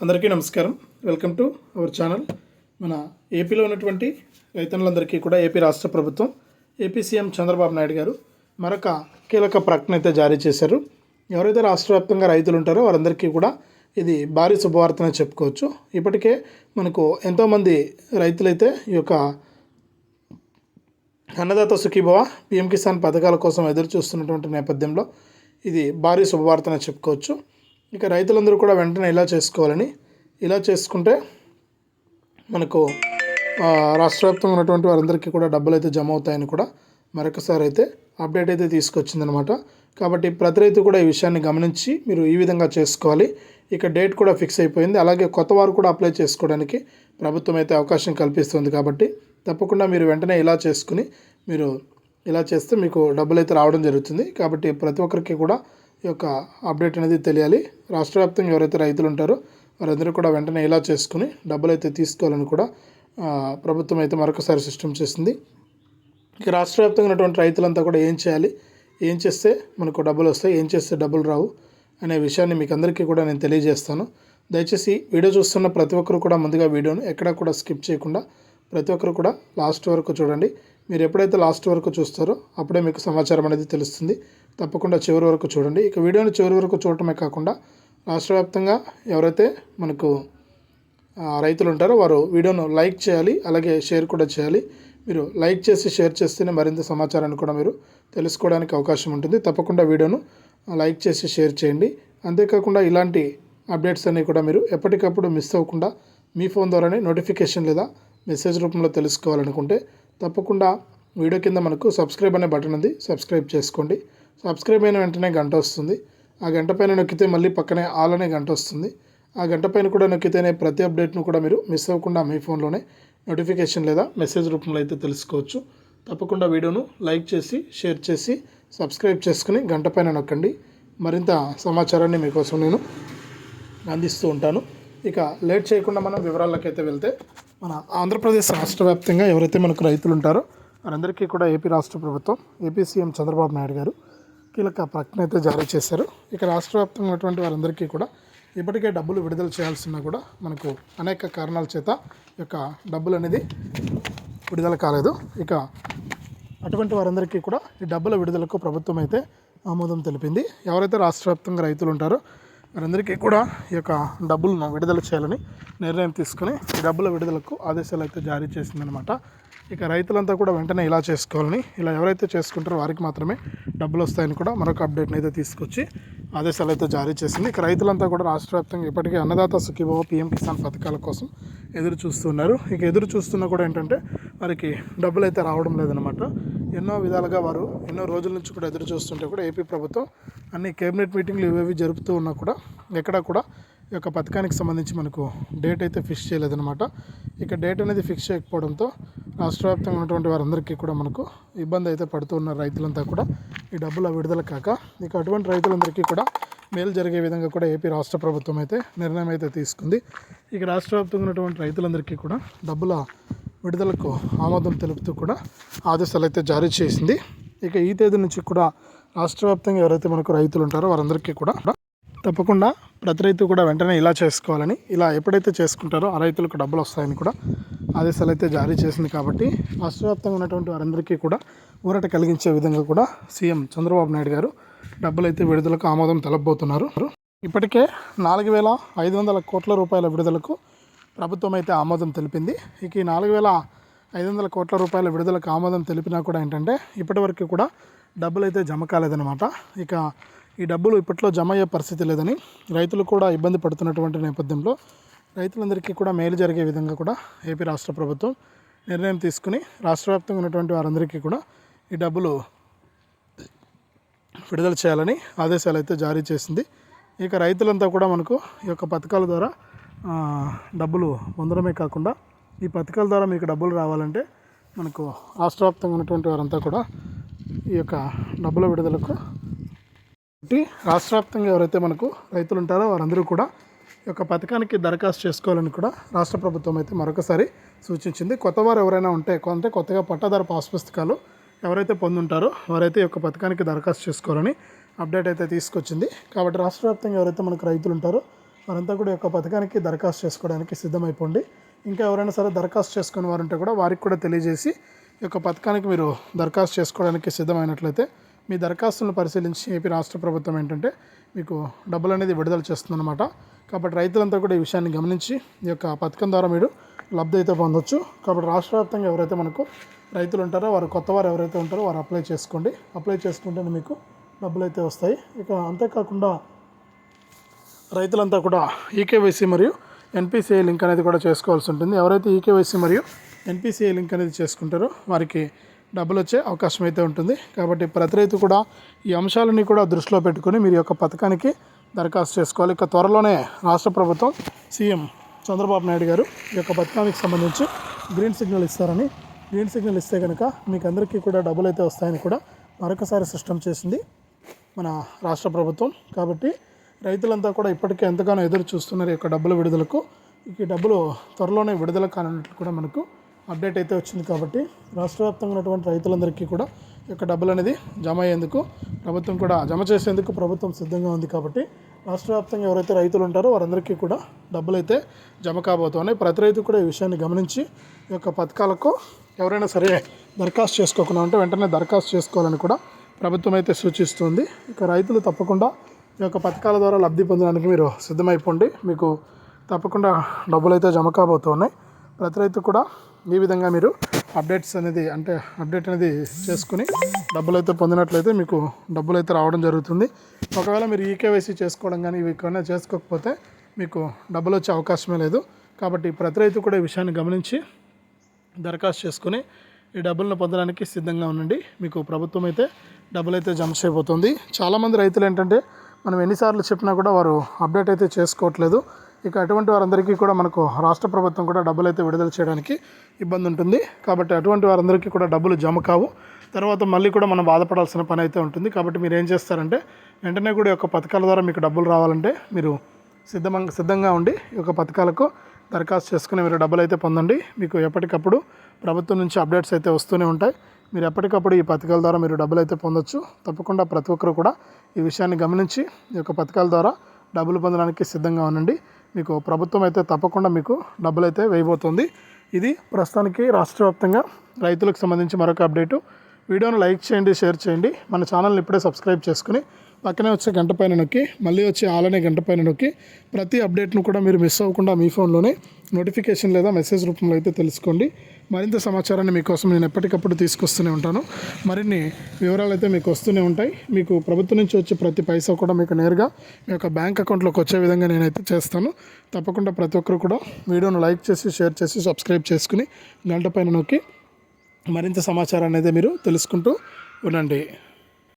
అందరికీ నమస్కారం. Welcome to our channel. మన ఏపీలో ఉన్నటువంటి రైతన్నులందరికీ కూడా ఏపీ రాష్ట్ర ప్రభుత్వం ఏపీ సీఎం చంద్రబాబు నాయుడు గారు మరొక కీలక ప్రకటన అయితే జారీ చేశారు. ఎవరైతే రాష్ట్ర వ్యాప్తంగా రైతులు ఉంటారో వారందరికీ కూడా ఇది భారీ శుభవార్తనే చెప్పుకోవచ్చు. ఇప్పటికే మనకు ఎంతోమంది రైతులైతే ఈ యొక్క అన్నదాత సుఖీభవ పిఎం కిసాన్ పథకాల కోసం ఎదురు చూస్తున్నటువంటి నేపథ్యంలో ఇది భారీ శుభవార్తనే చెప్పుకోవచ్చు. ఇక రైతులందరూ కూడా వెంటనే ఇలా చేసుకోవాలని ఇలా చేసుకుంటే మనకు రాష్ట్ర వ్యాప్తంగా ఉన్నటువంటి వారందరికీ కూడా డబ్బులు అయితే జమ అవుతాయని కూడా మరొకసారి అయితే అప్డేట్ అయితే తీసుకొచ్చిందనమాట. కాబట్టి ప్రతి రైతు కూడా ఈ విషయాన్ని గమనించి మీరు ఈ విధంగా చేసుకోవాలి. ఇక డేట్ కూడా ఫిక్స్ అయిపోయింది. అలాగే కొత్త వారు కూడా అప్లై చేసుకోవడానికి ప్రభుత్వం అయితే అవకాశం కల్పిస్తుంది కాబట్టి తప్పకుండా మీరు వెంటనే ఇలా చేసుకుని మీరు ఇలా చేస్తే మీకు డబ్బులు అయితే రావడం జరుగుతుంది. కాబట్టి ప్రతి ఒక్కరికి కూడా యొక్క అప్డేట్ అనేది తెలియాలి. రాష్ట్ర వ్యాప్తంగా ఎవరైతే రైతులు ఉంటారో వారందరూ కూడా వెంటనే ఇలా చేసుకుని డబ్బులు అయితే తీసుకోవాలని కూడా ప్రభుత్వం అయితే మరొకసారి సిస్టమ్ చేసింది. ఇక రాష్ట్ర వ్యాప్తంగా ఉన్నటువంటి రైతులంతా కూడా ఏం చేయాలి? ఏం చేస్తే మనకు డబ్బులు వస్తాయి? ఏం చేస్తే డబ్బులు రావు? అనే విషయాన్ని మీకు అందరికీ కూడా నేను తెలియజేస్తాను. దయచేసి వీడియో చూస్తున్న ప్రతి ఒక్కరు కూడా ముందుగా వీడియోను ఎక్కడా కూడా స్కిప్ చేయకుండా ప్రతి ఒక్కరు కూడా లాస్ట్ వరకు చూడండి. మీరు ఎప్పుడైతే లాస్ట్ వరకు చూస్తారో అప్పుడే మీకు సమాచారం అనేది తెలుస్తుంది. తప్పకుండా చివరి వరకు చూడండి. ఇక వీడియోని చివరి వరకు చూడటమే కాకుండా రాష్ట్ర వ్యాప్తంగా ఎవరైతే మనకు రైతులు ఉంటారో వారు వీడియోను లైక్ చేయాలి అలాగే షేర్ కూడా చేయాలి. మీరు లైక్ చేసి షేర్ చేస్తేనే మరింత సమాచారాన్ని కూడా మీరు తెలుసుకోవడానికి అవకాశం ఉంటుంది. తప్పకుండా వీడియోను లైక్ చేసి షేర్ చేయండి. అంతేకాకుండా ఇలాంటి అప్డేట్స్ అన్నీ కూడా మీరు ఎప్పటికప్పుడు మిస్ అవ్వకుండా మీ ఫోన్ ద్వారానే నోటిఫికేషన్ లేదా మెసేజ్ రూపంలో తెలుసుకోవాలనుకుంటే తప్పకుండా వీడియో కింద మనకు సబ్స్క్రైబ్ అనే బటన్ ఉంది. సబ్స్క్రైబ్ చేసుకోండి. సబ్స్క్రైబ్ అయిన వెంటనే గంట వస్తుంది. ఆ గంట పైన నొక్కితే మళ్ళీ పక్కనే ఆల్ అనే గంట వస్తుంది. ఆ గంట పైన కూడా నొక్కితేనే ప్రతి అప్డేట్ను కూడా మీరు మిస్ అవ్వకుండా మీ ఫోన్లోనే నోటిఫికేషన్ లేదా మెసేజ్ రూపంలో అయితే తెలుసుకోవచ్చు. తప్పకుండా వీడియోను లైక్ చేసి షేర్ చేసి సబ్స్క్రైబ్ చేసుకుని గంట పైన నొక్కండి. మరింత సమాచారాన్ని మీకోసం నేను అందిస్తూ ఉంటాను. ఇక లేట్ చేయకుండా మనం వివరాల్లోకి అయితే వెళ్తే మన ఆంధ్రప్రదేశ్ రాష్ట్ర వ్యాప్తంగా ఎవరైతే మనకు రైతులు ఉంటారో వారందరికీ కూడా ఏపీ రాష్ట్ర ప్రభుత్వం ఏపీ సీఎం చంద్రబాబు నాయుడు గారు కీలక ప్రకటన అయితే జారీ చేశారు. ఇక రాష్ట్ర వ్యాప్తంగా ఉన్నటువంటి వారందరికీ కూడా ఇప్పటికే డబ్బులు విడుదల చేయాల్సిన కూడా మనకు అనేక కారణాల చేత ఈ యొక్క డబ్బులు అనేది విడుదల కాలేదు. ఇక అటువంటి వారందరికీ కూడా ఈ డబ్బుల విడుదలకు ప్రభుత్వం అయితే ఆమోదం తెలిపింది. ఎవరైతే రాష్ట్ర వ్యాప్తంగా రైతులు ఉంటారో వారందరికీ కూడా ఈ యొక్క డబ్బులను విడుదల చేయాలని నిర్ణయం తీసుకుని ఈ డబ్బుల విడుదలకు ఆదేశాలు అయితే జారీ చేసిందనమాట ఇక రైతులంతా కూడా వెంటనే ఇలా చేసుకోవాలని ఇలా ఎవరైతే చేసుకుంటారో వారికి మాత్రమే డబ్బులు వస్తాయని కూడా మరొక అప్డేట్ని అయితే తీసుకొచ్చి ఆదేశాలు అయితే జారీ చేసింది. ఇక రైతులంతా కూడా రాష్ట్ర వ్యాప్తంగా ఇప్పటికే అన్నదాత సుఖీభవ పిఎం కిసాన్ పథకాల కోసం ఎదురు చూస్తున్నారు. ఇక ఎదురు చూస్తున్నా కూడా ఏంటంటే వారికి డబ్బులు అయితే రావడం లేదనమాట ఎన్నో విధాలుగా వారు ఎన్నో రోజుల నుంచి కూడా ఎదురు చూస్తుంటే కూడా ఏపీ ప్రభుత్వం అన్ని కేబినెట్ మీటింగ్లు ఇవేవి జరుపుతూ ఉన్నా కూడా ఎక్కడా కూడా ఈ యొక్క పథకానికి సంబంధించి మనకు డేట్ అయితే ఫిక్స్ చేయలేదన్నమాట. ఇక డేట్ అనేది ఫిక్స్ చేయకపోవడంతో రాష్ట్ర వ్యాప్తంగా ఉన్నటువంటి వారందరికీ కూడా మనకు ఇబ్బంది అయితే పడుతూ ఉన్న రైతులంతా కూడా ఈ డబ్బుల విడుదల కాక ఇక అటువంటి రైతులందరికీ కూడా మేలు జరిగే విధంగా కూడా ఏపీ రాష్ట్ర ప్రభుత్వం అయితే నిర్ణయం అయితే తీసుకుంది. ఇక రాష్ట్ర వ్యాప్తంగా ఉన్నటువంటి రైతులందరికీ కూడా డబ్బుల విడుదలకు ఆమోదం తెలుపుతూ కూడా ఆదేశాలు అయితే జారీ చేసింది. ఇక ఈ తేదీ నుంచి కూడా రాష్ట్ర వ్యాప్తంగా ఎవరైతే మనకు రైతులు ఉంటారో వారందరికీ కూడా తప్పకుండా ప్రతి రైతు కూడా వెంటనే ఇలా చేసుకోవాలని ఇలా ఎప్పుడైతే చేసుకుంటారో ఆ రైతులకు డబ్బులు వస్తాయని కూడా ఆదేశాలు అయితే జారీ చేసింది కాబట్టి రాష్ట్ర వ్యాప్తంగా ఉన్నటువంటి వారందరికీ కూడా ఊరట కలిగించే విధంగా కూడా సీఎం చంద్రబాబు నాయుడు గారు డబ్బులు అయితే విడుదలకు ఆమోదం తెలపబోతున్నారు. ఇప్పటికే నాలుగు వేల ఐదు వందల కోట్ల రూపాయల విడుదలకు ప్రభుత్వం అయితే ఆమోదం తెలిపింది. ఇక ఈ నాలుగు వేల ఐదు వందల కోట్ల రూపాయల విడుదలకు ఆమోదం తెలిపినా కూడా ఏంటంటే ఇప్పటివరకు కూడా డబ్బులు అయితే జమ కాలేదన్నమాట. ఇక ఈ డబ్బులు ఇప్పట్లో జమ అయ్యే పరిస్థితి లేదని రైతులు కూడా ఇబ్బంది పడుతున్నటువంటి నేపథ్యంలో రైతులందరికీ కూడా మేలు జరిగే విధంగా కూడా ఏపీ రాష్ట్ర ప్రభుత్వం నిర్ణయం తీసుకుని రాష్ట్ర వ్యాప్తంగా ఉన్నటువంటి వారందరికీ కూడా ఈ డబ్బులు విడుదల చేయాలని ఆదేశాలు అయితే జారీ చేసింది. ఇక రైతులంతా కూడా మనకు ఈ యొక్క పథకాల ద్వారా డబ్బులు పొందడమే కాకుండా ఈ పథకాల ద్వారా మీకు డబ్బులు రావాలంటే మనకు రాష్ట్రవ్యాప్తంగా ఉన్నటువంటి వారంతా కూడా ఈ యొక్క డబ్బుల విడుదలకు రాష్ట్రవ్యాప్తంగా ఎవరైతే మనకు రైతులు ఉంటారో వారందరూ కూడా ఈ యొక్క పథకానికి దరఖాస్తు చేసుకోవాలని కూడా రాష్ట్ర ప్రభుత్వం అయితే మరొకసారి సూచించింది. కొత్తవారు ఎవరైనా ఉంటే అంటే కొత్తగా పట్టాదారు పాస్ పుస్తకాలు ఎవరైతే పొందుంటారో వారైతే ఈ యొక్క పథకానికి దరఖాస్తు చేసుకోవాలని అప్డేట్ అయితే తీసుకొచ్చింది. కాబట్టి రాష్ట్రవ్యాప్తంగా ఎవరైతే మనకు రైతులు ఉంటారో వారంతా కూడా ఈ యొక్క పథకానికి దరఖాస్తు చేసుకోవడానికి సిద్ధమైపోండి. ఇంకా ఎవరైనా సరే దరఖాస్తు చేసుకునే వారు ఉంటే కూడా వారికి కూడా తెలియజేసి ఈ యొక్క పథకానికి మీరు దరఖాస్తు చేసుకోవడానికి సిద్ధమైనట్లయితే మీ దరఖాస్తులను పరిశీలించి ఏపీ రాష్ట్ర ప్రభుత్వం ఏంటంటే మీకు డబ్బులు అనేది విడుదల చేస్తుందన్నమాట. కాబట్టి రైతులంతా కూడా ఈ విషయాన్ని గమనించి ఈ యొక్క పథకం ద్వారా మీరు లబ్ధి అయితే పొందొచ్చు. కాబట్టి రాష్ట్ర వ్యాప్తంగా ఎవరైతే మనకు రైతులు ఉంటారో వారు కొత్త వారు ఎవరైతే ఉంటారో వారు అప్లై చేసుకోండి. అప్లై చేసుకుంటేనే మీకు డబ్బులు అయితే వస్తాయి. ఇక అంతేకాకుండా రైతులంతా కూడా ఈకేవైసీ మరియు ఎన్పిసిఐ లింక్ అనేది కూడా చేసుకోవాల్సి ఉంటుంది. ఎవరైతే ఈకేవైసీ మరియు ఎన్పిసిఐ లింక్ అనేది చేసుకుంటారో వారికి డబ్బులు వచ్చే అవకాశం అయితే ఉంటుంది. కాబట్టి ప్రతి రైతు కూడా ఈ అంశాలని కూడా దృష్టిలో పెట్టుకొని మీరు యొక్క పథకానికి దరఖాస్తు చేసుకోవాలి. ఇక త్వరలోనే రాష్ట్ర ప్రభుత్వం సీఎం చంద్రబాబు నాయుడు గారు ఈ యొక్క పథకానికి సంబంధించి గ్రీన్ సిగ్నల్ ఇస్తారని గ్రీన్ సిగ్నల్ ఇస్తే కనుక మీకు అందరికీ కూడా డబ్బులు అయితే వస్తాయని కూడా మరొకసారి సిస్టమ్ చేసింది మన రాష్ట్ర ప్రభుత్వం. కాబట్టి రైతులంతా కూడా ఇప్పటికే ఎంతగానో ఎదురు చూస్తున్నారు ఈ యొక్క డబ్బుల విడుదలకు. ఈ డబ్బులు త్వరలోనే విడుదల కానున్నట్లు కూడా మనకు అప్డేట్ అయితే వచ్చింది కాబట్టి రాష్ట్ర వ్యాప్తంగా ఉన్నటువంటి రైతులందరికీ కూడా ఈ యొక్క డబ్బులు అనేది జమ అయ్యేందుకు ప్రభుత్వం కూడా జమ చేసేందుకు ప్రభుత్వం సిద్ధంగా ఉంది కాబట్టి రాష్ట్ర వ్యాప్తంగా ఎవరైతే రైతులు ఉంటారో వారందరికీ కూడా డబ్బులు అయితే జమ కాబోతున్నాయి. ప్రతి రైతు కూడా ఈ విషయాన్ని గమనించి ఈ యొక్క పథకాలకు ఎవరైనా సరే దరఖాస్తు చేసుకోకుండా ఉంటే వెంటనే దరఖాస్తు చేసుకోవాలని కూడా ప్రభుత్వం అయితే సూచిస్తుంది. ఇక రైతులు తప్పకుండా ఈ యొక్క పథకాల ద్వారా లబ్ధి పొందడానికి మీరు సిద్ధమైపోండి. మీకు తప్పకుండా డబ్బులు అయితే జమ కాబోతున్నాయి. ప్రతి రైతు కూడా ఈ విధంగా మీరు అప్డేట్స్ అనేది అంటే అప్డేట్ అనేది చేసుకుని డబ్బులు అయితే పొందినట్లయితే మీకు డబ్బులు అయితే రావడం జరుగుతుంది. ఒకవేళ మీరు ఈకేవైసీ చేసుకోవడం కానీ ఇవి కన్నా చేసుకోకపోతే మీకు డబ్బులు వచ్చే అవకాశమే లేదు. కాబట్టి ప్రతి రైతు కూడా ఈ విషయాన్ని గమనించి దరఖాస్తు చేసుకుని ఈ డబ్బులను పొందడానికి సిద్ధంగా ఉండండి. మీకు ప్రభుత్వం అయితే డబ్బులు అయితే జమ చేయబోతుంది. చాలామంది రైతులు ఏంటంటే మనం ఎన్నిసార్లు చెప్పినా కూడా వారు అప్డేట్ అయితే చేసుకోవట్లేదు. ఇక అటువంటి వారందరికీ కూడా మనకు రాష్ట్ర ప్రభుత్వం కూడా డబ్బులు అయితే విడుదల చేయడానికి ఇబ్బంది ఉంటుంది. కాబట్టి అటువంటి వారందరికీ కూడా డబ్బులు జమ కావు. తర్వాత మళ్ళీ కూడా మనం బాధపడాల్సిన పని అయితే ఉంటుంది. కాబట్టి మీరు ఏం చేస్తారంటే వెంటనే కూడా ఈ యొక్క పథకాల ద్వారా మీకు డబ్బులు రావాలంటే మీరు సిద్ధంగా సిద్ధంగా ఉండి ఈ యొక్క పథకాలకు దరఖాస్తు చేసుకుని మీరు డబ్బులు అయితే పొందండి. మీకు ఎప్పటికప్పుడు ప్రభుత్వం నుంచి అప్డేట్స్ అయితే వస్తూనే ఉంటాయి. మీరు ఎప్పటికప్పుడు ఈ పథకాల ద్వారా మీరు డబ్బులు అయితే పొందొచ్చు. తప్పకుండా ప్రతి ఒక్కరు కూడా ఈ విషయాన్ని గమనించి ఈ యొక్క పథకాల ద్వారా డబ్బులు పొందడానికి సిద్ధంగా ఉండండి. మీకు ప్రభుత్వం అయితే తప్పకుండా మీకు డబ్బులు అయితే వేయబోతుంది. ఇది ప్రస్తుతానికి రాష్ట్ర వ్యాప్తంగా రైతులకు సంబంధించి మరొక అప్డేటు. వీడియోను లైక్ చేయండి షేర్ చేయండి. మన ఛానల్ని ఇప్పుడే సబ్స్క్రైబ్ చేసుకుని పక్కనే వచ్చే గంట పైన నొక్కి మళ్ళీ వచ్చే ఆలనే గంట పైన నొక్కి ప్రతి అప్డేట్ను కూడా మీరు మిస్ అవ్వకుండా మీ ఫోన్లోనే నోటిఫికేషన్ లేదా మెసేజ్ రూపంలో అయితే తెలుసుకోండి. మరింత సమాచారాన్ని మీకోసం నేను ఎప్పటికప్పుడు తీసుకొస్తూనే ఉంటాను. మరిన్ని వివరాలు అయితే మీకు వస్తూనే ఉంటాయి. మీకు ప్రభుత్వం నుంచి వచ్చే ప్రతి పైసా కూడా మీకు నేరుగా మీ యొక్క బ్యాంక్ అకౌంట్లోకి వచ్చే విధంగా నేనైతే చేస్తాను. తప్పకుండా ప్రతి ఒక్కరు కూడా వీడియోను లైక్ చేసి షేర్ చేసి సబ్స్క్రైబ్ చేసుకుని గంట పైన నొక్కి మరింత సమాచారాన్ని అయితే మీరు తెలుసుకుంటూ ఉండండి.